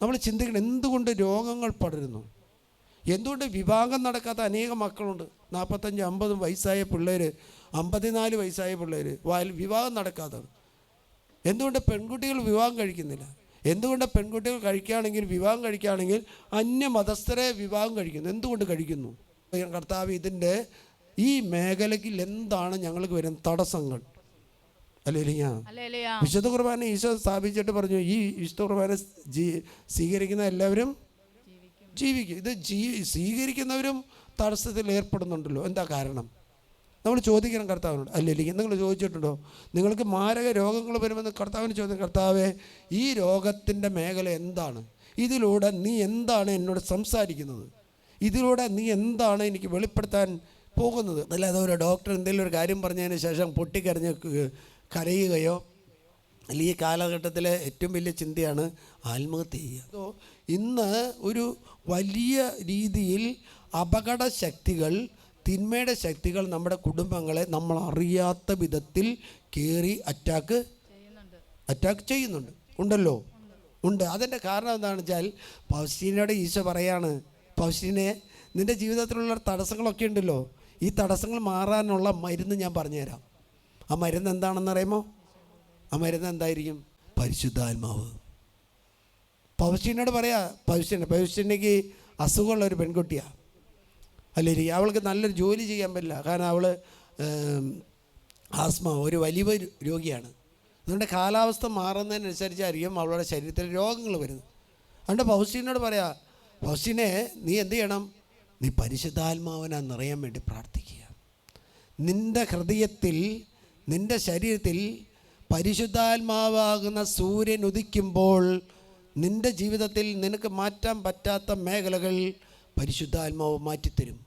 നമ്മൾ ചിന്തിക്കണം എന്തുകൊണ്ട് രോഗങ്ങൾ പടരുന്നു? എന്തുകൊണ്ട് വിവാഹം നടക്കാത്ത അനേകം മക്കളുണ്ട്? നാൽപ്പത്തഞ്ച് അമ്പതും വയസ്സായ പിള്ളേർ അമ്പത്തിനാല് വയസ്സായ പിള്ളേർ വാൽ വിവാഹം നടക്കാത്തതാണ് എന്തുകൊണ്ട് പെൺകുട്ടികൾ വിവാഹം കഴിക്കുന്നില്ല? എന്തുകൊണ്ട് പെൺകുട്ടികൾ കഴിക്കുകയാണെങ്കിൽ വിവാഹം കഴിക്കുകയാണെങ്കിൽ അന്യമതസ്ഥരെ വിവാഹം കഴിക്കുന്നു? എന്തുകൊണ്ട് കഴിക്കുന്നു? കർത്താവ് ഇതിന്റെ ഈ മേഖലയ്ക്ക് എന്താണ് ഞങ്ങൾക്ക് വരുന്ന തടസ്സങ്ങൾ? വിശുദ്ധ കുർബാന ഈശോ സ്ഥാപിച്ചിട്ട് പറഞ്ഞു ഈ വിശുദ്ധ കുർബാന സ്വീകരിക്കുന്ന എല്ലാവരും ജീവിക്കും. ഇത് ജീ സ്വീകരിക്കുന്നവരും തടസ്സത്തിൽ ഏർപ്പെടുന്നുണ്ടല്ലോ. എന്താ കാരണം? നമ്മൾ ചോദിക്കണം കർത്താവിനോട്. അല്ലെങ്കിൽ നിങ്ങൾ ചോദിച്ചിട്ടുണ്ടോ? നിങ്ങൾക്ക് മാരക രോഗങ്ങൾ വരുമെന്ന് കർത്താവിന് ചോദിക്കും കർത്താവെ ഈ രോഗത്തിന്റെ മേഖല എന്താണ്? ഇതിലൂടെ നീ എന്താണ് എന്നോട് സംസാരിക്കുന്നത്? ഇതിലൂടെ നീ എന്താണ് എനിക്ക് വെളിപ്പെടുത്താൻ പോകുന്നത്? അല്ലാതെ ഒരു ഡോക്ടർ എന്തെങ്കിലും ഒരു കാര്യം പറഞ്ഞതിന് ശേഷം പൊട്ടിക്കരഞ്ഞ് കരയുകയോ അല്ലെങ്കിൽ ഈ കാലഘട്ടത്തിലെ ഏറ്റവും വലിയ ചിന്തയാണ് ആത്മഹത്യ ചെയ്യുക. അപ്പോൾ ഇന്ന് ഒരു വലിയ രീതിയിൽ അപകട ശക്തികൾ തിന്മയുടെ ശക്തികൾ നമ്മുടെ കുടുംബങ്ങളെ നമ്മൾ അറിയാത്ത വിധത്തിൽ കയറി അറ്റാക്ക് അറ്റാക്ക് ചെയ്യുന്നുണ്ട്. ഉണ്ടല്ലോ? ഉണ്ട്. അതിന്റെ കാരണം എന്താണെന്ന് വെച്ചാൽ പൗസ്റ്റീനോട് ഈശോ പറയാണ് പൗസ്റ്റീനെ നിന്റെ ജീവിതത്തിലുള്ള തടസ്സങ്ങളൊക്കെ ഉണ്ടല്ലോ. ഈ തടസ്സങ്ങൾ മാറാനുള്ള മരുന്ന് ഞാൻ പറഞ്ഞുതരാം. ആ മരുന്ന് എന്താണെന്ന് അറിയുമോ? ആ മരുന്ന് എന്തായിരിക്കും? പരിശുദ്ധാത്മാവ്. പൗസ്റ്റീനോട് പറയാ പൗസ്റ്റീന പൗസ്റ്റീനയ്ക്ക് അസുഖമുള്ള ഒരു പെൺകുട്ടിയാണ് അല്ലേ അവൾക്ക് നല്ലൊരു ജോലി ചെയ്യാൻ പറ്റില്ല. കാരണം അവൾ ആസ്മ ഒരു വലിയ രോഗിയാണ്. അതുകൊണ്ട് കാലാവസ്ഥ മാറുന്നതിനനുസരിച്ചായിരിക്കും അവളുടെ ശരീരത്തിൽ രോഗങ്ങൾ വരുന്നത്. അതുകൊണ്ട് പൗസ്റ്റീനോട് പറയാ പൗസ്റ്റീനെ നീ എന്ത് ചെയ്യണം? നീ പരിശുദ്ധാത്മാവനാ നിറയാൻ വേണ്ടി പ്രാർത്ഥിക്കുക. നിന്റെ ഹൃദയത്തിൽ നിന്റെ ശരീരത്തിൽ പരിശുദ്ധാത്മാവാകുന്ന സൂര്യൻ ഉദിക്കുമ്പോൾ നിന്റെ ജീവിതത്തിൽ നിനക്ക് മാറ്റാൻ പറ്റാത്ത മേഖലകൾ പരിശുദ്ധാത്മാവ് മാറ്റിത്തരും.